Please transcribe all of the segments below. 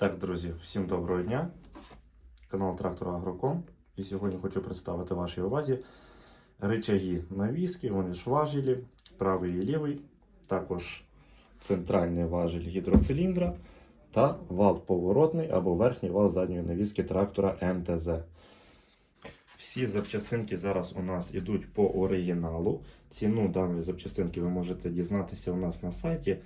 Так, друзі, всім доброго дня. Канал Трактор Агроком. І сьогодні хочу представити вашій увазі речаги навіски, вони ж важелі, правий і лівий, також центральний важель гідроциліндра та вал поворотний або верхній вал задньої навіски трактора МТЗ. Всі запчастинки зараз у нас йдуть по оригіналу. Ціну даної запчастинки ви можете дізнатися у нас на сайті.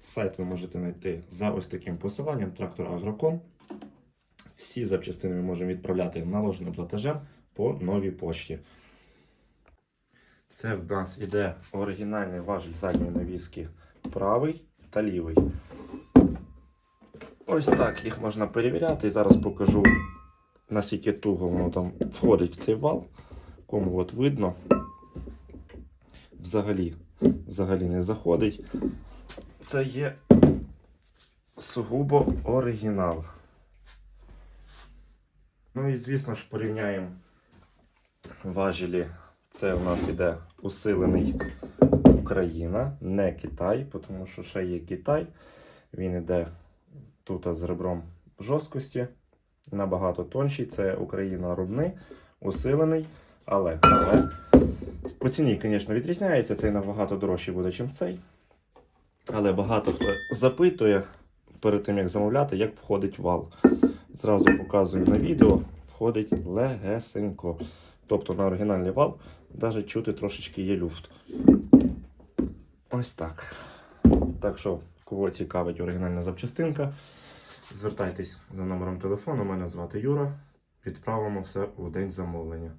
Сайт ви можете знайти за ось таким посиланням трактор Агроком. Всі запчастини ми можемо відправляти наложеним платежем по новій почті. Це в нас іде оригінальний важіль задньої навіски правий та лівий. Ось так їх можна перевіряти. І зараз покажу, наскільки туго воно там входить в цей вал. Кому от видно, взагалі, взагалі не заходить. Це є сугубо оригінал. Ну і звісно ж порівняємо важелі. Це у нас іде усилений Україна, не Китай, тому що ще є Китай. Він іде тут з ребром жорсткості, набагато тонший. Це Україна рубний, усилений, але, але по ціні, звісно, відрізняється. Цей набагато дорожчий буде, ніж цей. Але багато хто запитує перед тим, як замовляти, як входить вал. Зразу показую на відео, входить легесенько. Тобто на оригінальний вал навіть чути трошечки є люфт. Ось так. Так що, кого цікавить оригінальна запчастинка, звертайтесь за номером телефону. Мене звати Юра. Відправимо все у день замовлення.